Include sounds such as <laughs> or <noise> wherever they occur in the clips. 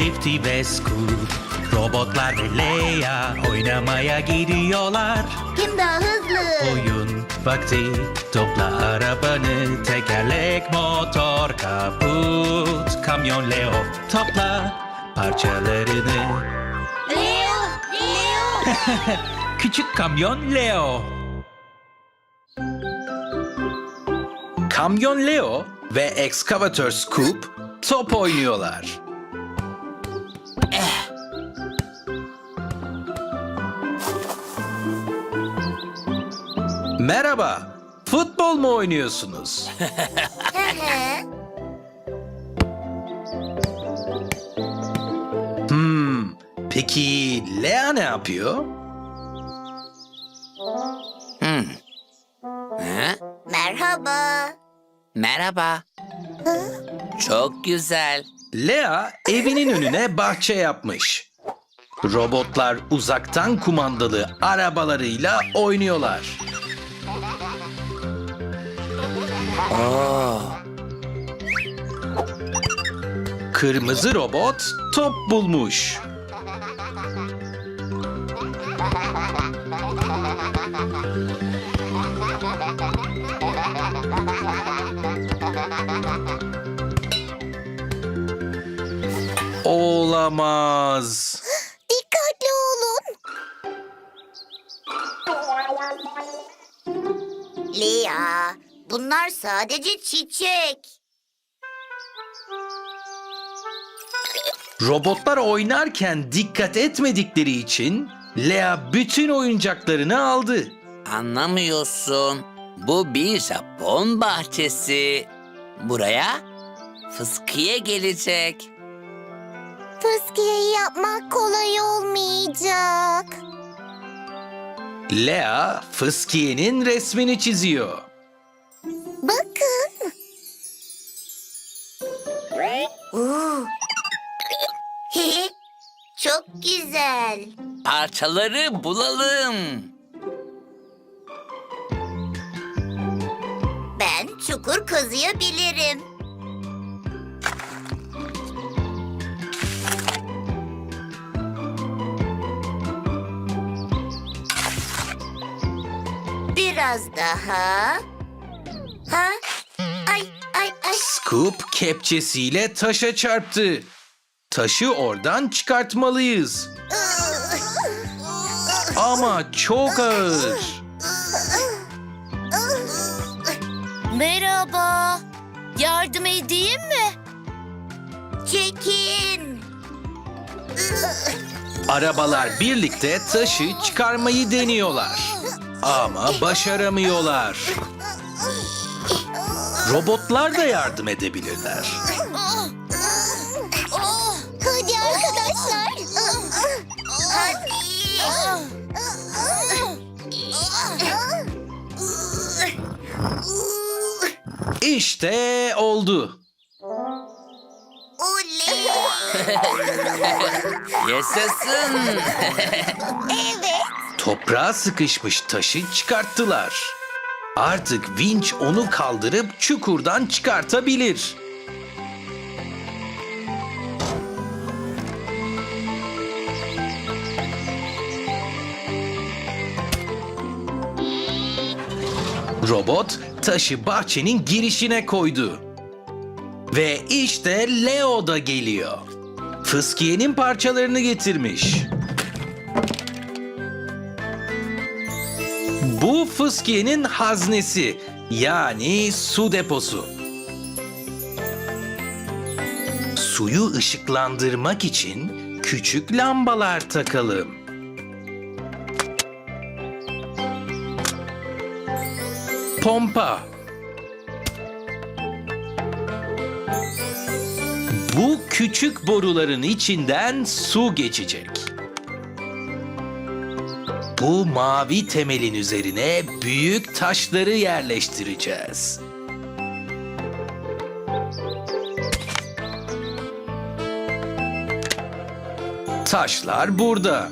Lifty ve Scoot Robotlar ve Leia oynamaya gidiyorlar Kim daha hızlı? Oyun vakti Topla arabanı Tekerlek, motor, kaput Kamyon Leo Topla parçalarını Leo! Leo! <laughs> Küçük kamyon Leo. Kamyon Leo ve ekskavatör Scoop top oynuyorlar. Merhaba. Futbol mu oynuyorsunuz? <laughs> hmm. Peki Lea ne yapıyor? Ha? Merhaba. Merhaba. Çok güzel. Lea evinin önüne bahçe yapmış. Robotlar uzaktan kumandalı arabalarıyla oynuyorlar. Oo, Kırmızı robot top bulmuş. Olamaz. Bunlar sadece çiçek. Robotlar oynarken dikkat etmedikleri için Lea bütün oyuncaklarını aldı. anlamıyorsun. Bu bir Japon bahçesi. Buraya fıskiye gelecek. Fıskiyeyi yapmak kolay olmayacak. Lea Fıskiye'nin resmini çiziyor. Bakın. Oo. <laughs> Çok güzel. Parçaları bulalım. Ben çukur kazıyabilirim. Biraz daha. Ha? Ay ay ay. Scoop kepçesiyle taşa çarptı. Taşı oradan çıkartmalıyız. Ama çok ağır. Merhaba. Yardım edeyim mi? Çekin. Arabalar birlikte taşı çıkarmayı deniyorlar. Ama başaramıyorlar. Robotlar da yardım edebilirler. Hadi arkadaşlar. Hadi. İşte oldu. Oley. Yaşasın. Evet. Toprağa sıkışmış taşı çıkarttılar. Artık vinç onu kaldırıp çukurdan çıkartabilir. Robot taşı bahçenin girişine koydu. Ve işte Leo da geliyor. Fıskiye'nin parçalarını getirmiş. Bu fıskiyenin haznesi yani su deposu. Suyu ışıklandırmak için küçük lambalar takalım. Pompa. Bu küçük boruların içinden su geçecek. Bu mavi temelin üzerine büyük taşları yerleştireceğiz. Taşlar burada.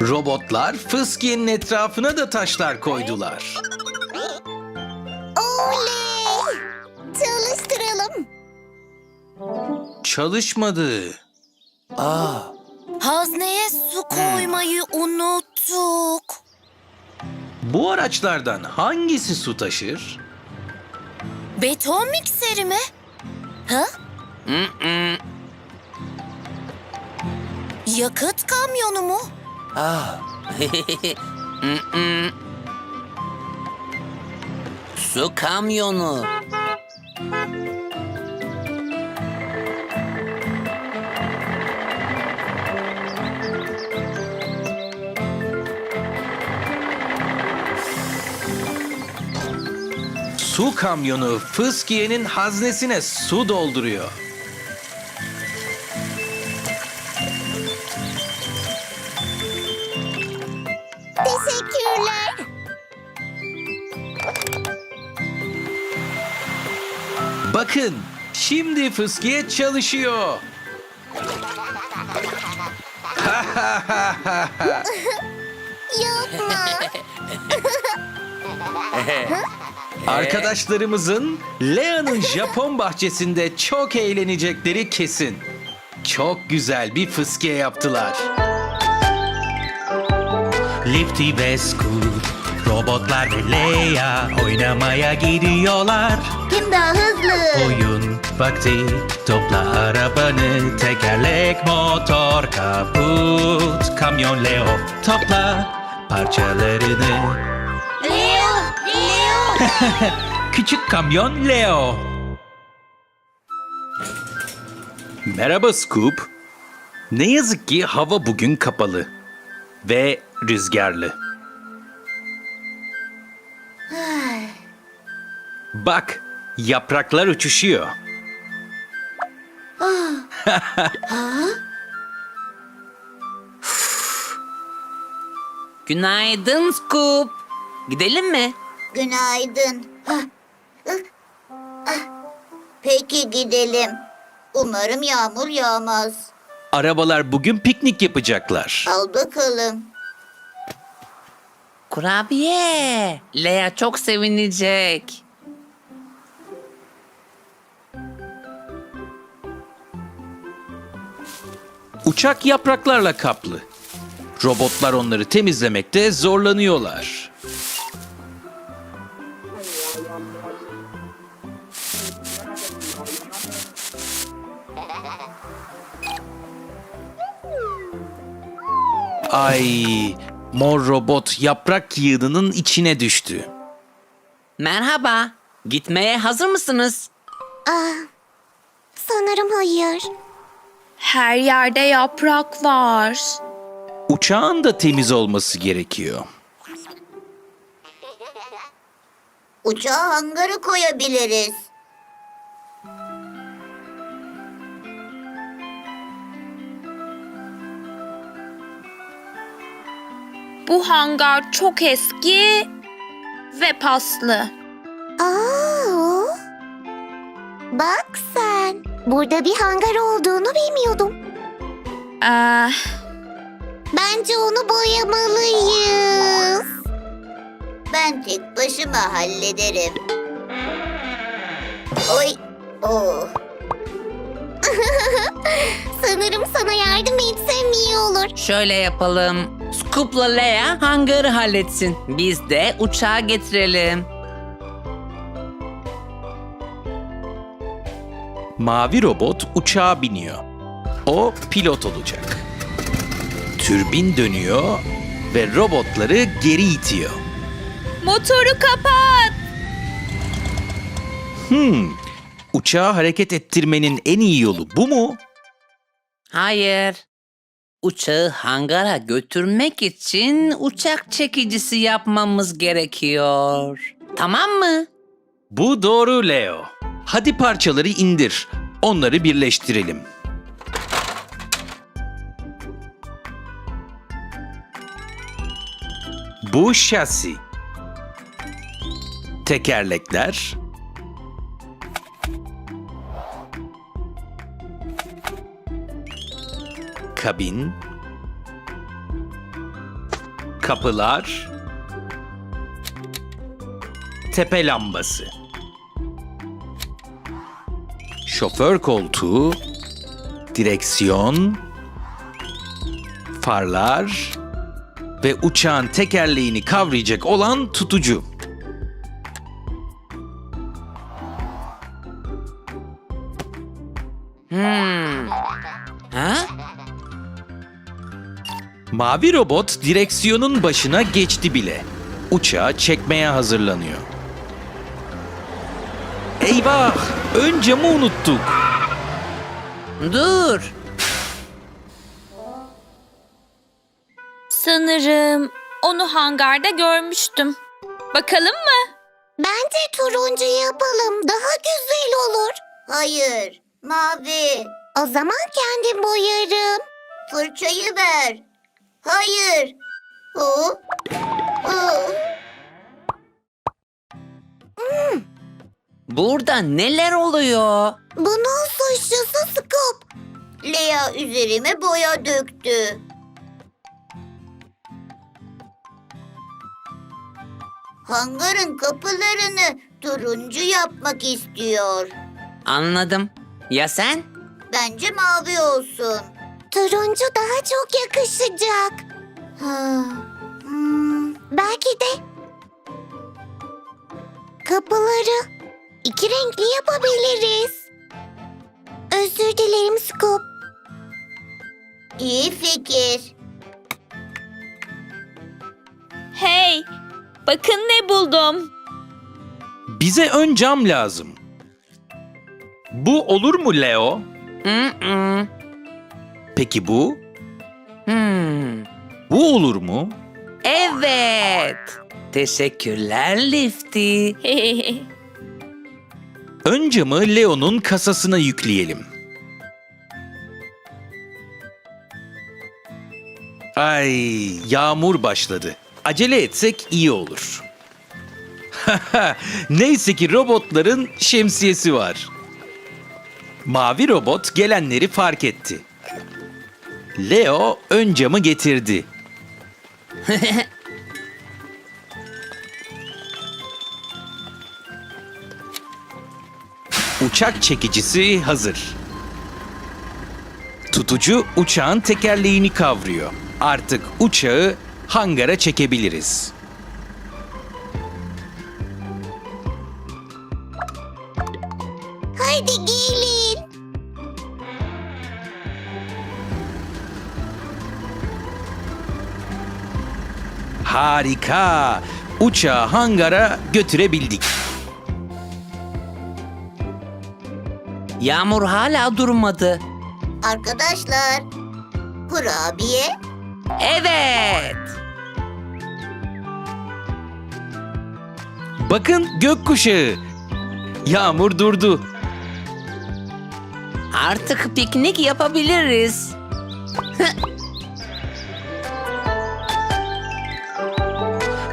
Robotlar fıskiyenin etrafına da taşlar koydular. Çalışmadı. Aa, Hazneye su koymayı unuttuk. bu araçlardan hangisi su taşır? Beton mikseri mi? Ha? Mm-mm. Yakıt kamyonu mu? Ah. <laughs> Mm-mm. Su kamyonu. Su kamyonu fıskiyenin haznesine su dolduruyor. Teşekkürler. Bakın, şimdi fıskiye çalışıyor. <laughs> Yapma. <laughs> Arkadaşlarımızın Lea'nın Japon bahçesinde çok eğlenecekleri kesin. Çok güzel bir fıskiye yaptılar. Lifty ve Scoot Robotlar ve Leia oynamaya gidiyorlar Kim daha hızlı? Oyun vakti Topla arabanı Tekerlek, motor, kaput Kamyon Leo Topla parçalarını! <laughs> Küçük kamyon Leo Merhaba Scoop. Ne yazık ki hava bugün kapalı ve rüzgarlı. Bak, yapraklar uçuşuyor. <laughs> Günaydın Scoop. Gidelim mi? Günaydın. Peki gidelim. Umarım yağmur yağmaz. Arabalar bugün piknik yapacaklar. Al bakalım. Kurabiye. Lea çok sevinecek. Uçak yapraklarla kaplı. Robotlar onları temizlemekte zorlanıyorlar. Ay, mor robot yaprak yığınının içine düştü. Merhaba. Gitmeye hazır mısınız? Sanırım hayır. Her yerde yaprak var. Uçağın da temiz olması gerekiyor. Uçağı hangara koyabiliriz. Bu hangar çok eski ve paslı. Aa, bak sen. Burada bir hangar olduğunu bilmiyordum. Ee, Bence onu boyamalıyız. Ben tek başıma hallederim. Oy. Oh. <laughs> Sanırım sana yardım etsem iyi olur. Şöyle yapalım. Scoop'la Lea hangarı halletsin. Biz de uçağı getirelim. Mavi robot uçağa biniyor. O pilot olacak. Türbin dönüyor ve robotları geri itiyor. motoru kapat. Hmm, uçağı hareket ettirmenin en iyi yolu bu mu? Hayır. Uçağı hangara götürmek için uçak çekicisi yapmamız gerekiyor. Tamam mı? Bu doğru Leo. Hadi parçaları indir. Onları birleştirelim. Bu şasi. Tekerlekler. Kabin. kapılar, tepe lambası, şoför koltuğu, direksiyon, farlar ve uçağın tekerleğini kavrayacak olan tutucu. Mavi robot direksiyonun başına geçti bile. Uçağı çekmeye hazırlanıyor. Eyvah! Ön camı unuttuk. Dur. Sanırım onu hangarda görmüştüm. Bakalım mı? Bence turuncu yapalım. Daha güzel olur. Hayır. Mavi. O zaman kendim boyarım. Fırçayı ver. Hayır. O. O. Burada neler oluyor? Bunun suçlusu Scoop. Lea üzerime boya döktü. Hangarın kapılarını turuncu yapmak istiyor. Anladım. Ya sen? Bence mavi olsun. Turuncu daha çok yakışacak. Ha, hmm, belki de kapıları iki renkli yapabiliriz. Özür dilerim Scoop. İyi fikir. Hey, bakın ne buldum. Bize ön cam lazım. Bu olur mu Leo? Mm-mm. Peki bu? Hmm. Bu olur mu? Evet. Teşekkürler Lifty. <laughs> Ön camı Leo'nun kasasına yükleyelim. Ay, yağmur başladı. Acele etsek iyi olur. <laughs> Neyse ki robotların şemsiyesi var. Mavi robot gelenleri fark etti. Leo ön camı getirdi. <laughs> Uçak çekicisi hazır. Tutucu uçağın tekerleğini kavruyor. Artık uçağı hangara çekebiliriz. Harika! Uçağı hangara götürebildik. Yağmur hala durmadı. Arkadaşlar, kurabiye Evet. Bakın gökkuşağı. Yağmur durdu. Artık piknik yapabiliriz.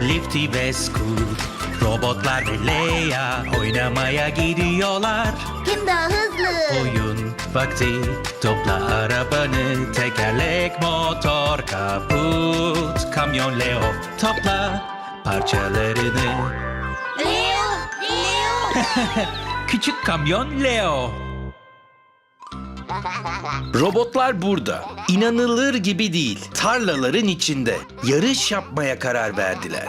Lifty ve Scoot Robotlar ve Leia oynamaya gidiyorlar. Kim daha hızlı? Oyun vakti. Topla arabanı Tekerlek, motor, kaput Kamyon Leo. Topla parçalarını. Leo, Leo. <laughs> Küçük kamyon Leo Robotlar burada. İnanılır gibi değil. Tarlaların içinde. Yarış yapmaya karar verdiler.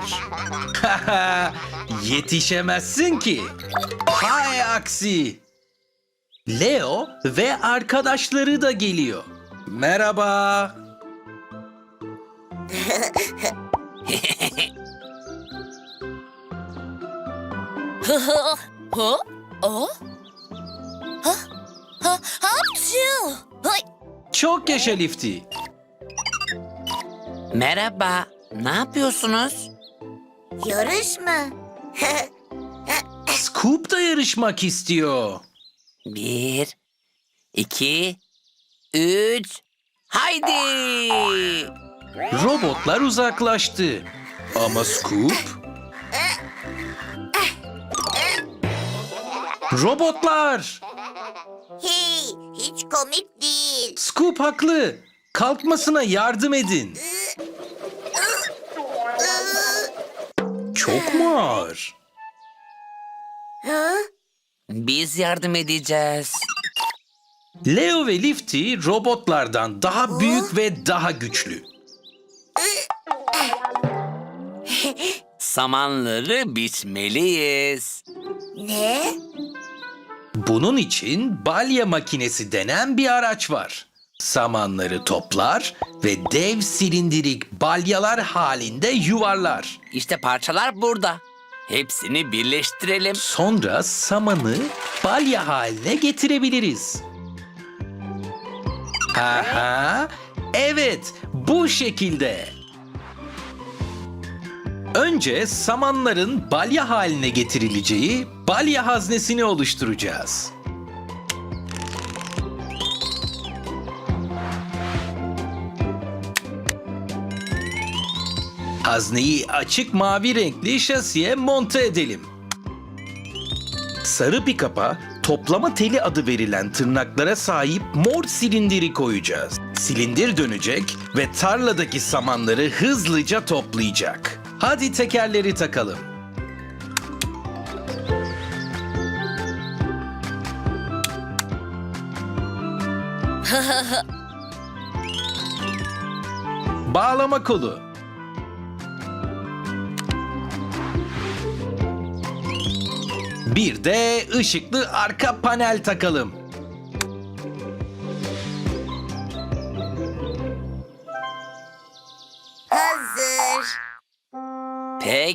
<laughs> Yetişemezsin ki. Hay aksi. Leo ve arkadaşları da geliyor. Merhaba. <laughs> Çok yaşa Lifty. Merhaba. Ne yapıyorsunuz? Yarış mı? <laughs> Scoop da yarışmak istiyor. Bir, iki, üç. Haydi. Robotlar uzaklaştı. Ama Scoop... Robotlar! Komik değil. Scoop haklı. Kalkmasına yardım edin. çok mu ağır? Biz yardım edeceğiz. Leo ve Lifty robotlardan daha büyük ve daha güçlü. Samanları biçmeliyiz. Ne? Bunun için balya makinesi denen bir araç var. Samanları toplar ve dev silindirik balyalar halinde yuvarlar. İşte parçalar burada. Hepsini birleştirelim. Sonra samanı balya haline getirebiliriz. Aha, evet bu şekilde. Önce samanların balya haline getirileceği balya haznesini oluşturacağız. Hazneyi açık mavi renkli şasiye monte edelim. Sarı pikapa toplama teli adı verilen tırnaklara sahip mor silindiri koyacağız. Silindir dönecek ve tarladaki samanları hızlıca toplayacak. Hadi tekerleri takalım. <laughs> Bağlama kolu. Bir de ışıklı arka panel takalım.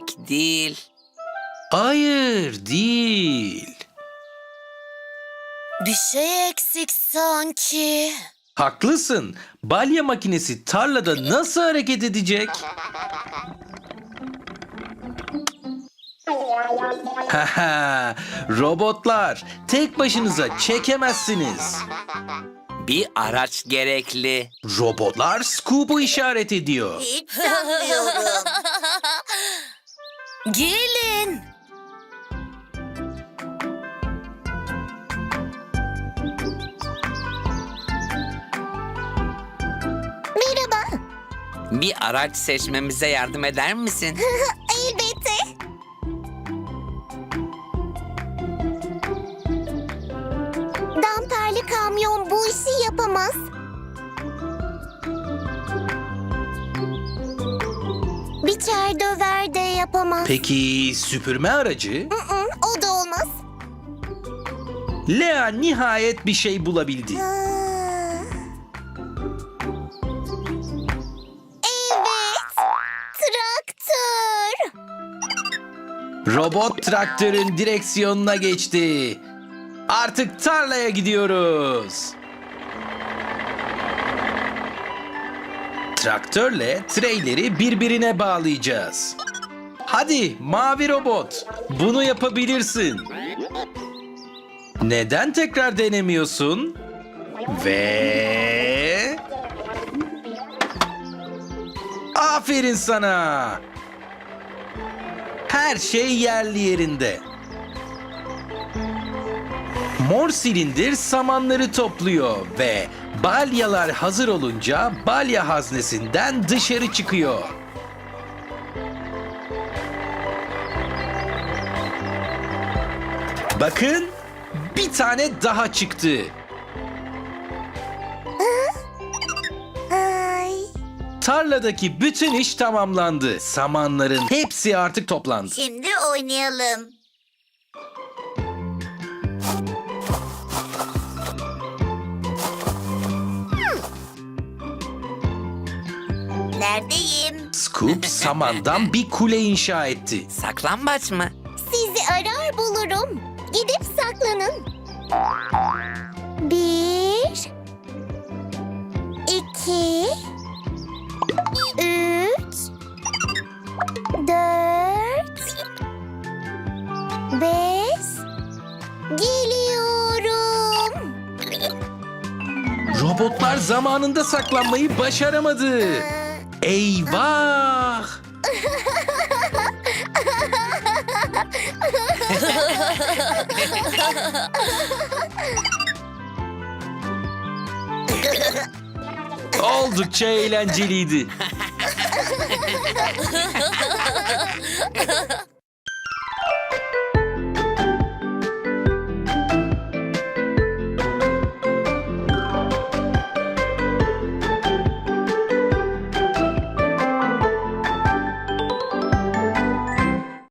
Pek değil. Hayır, değil. Bir şey eksik sanki. Haklısın. Balya makinesi tarlada nasıl hareket edecek? Haha, robotlar tek başınıza çekemezsiniz. Bir araç gerekli. Robotlar Scoop'u işaret ediyor. Hiç sanmıyorum. Gelin. Merhaba. Bir araç seçmemize yardım eder misin? <laughs> Elbette. Damperli kamyon bu işi yapamaz. Biçer döver de yapamaz. Peki süpürme aracı? Hı, o da olmaz. Lea nihayet bir şey bulabildi. Aa. Evet. Traktör. Robot traktörün direksiyonuna geçti. Artık tarlaya gidiyoruz. Traktörle treyleri birbirine bağlayacağız. Hadi mavi robot, bunu yapabilirsin. Neden tekrar denemiyorsun? Ve... Aferin sana. Her şey yerli yerinde. Mor silindir samanları topluyor ve balyalar hazır olunca balya haznesinden dışarı çıkıyor. Bakın bir tane daha çıktı. Tarladaki bütün iş tamamlandı. Samanların hepsi artık toplandı. Şimdi oynayalım. Neredeyim? Scoop <laughs> samandan bir kule inşa etti. Saklambaç mı? Sizi arar bulurum. Gidip saklanın. Bir, iki, üç, dört, beş. Geliyorum. Robotlar zamanında saklanmayı başaramadı. Eyvah! Oldukça eğlenceliydi.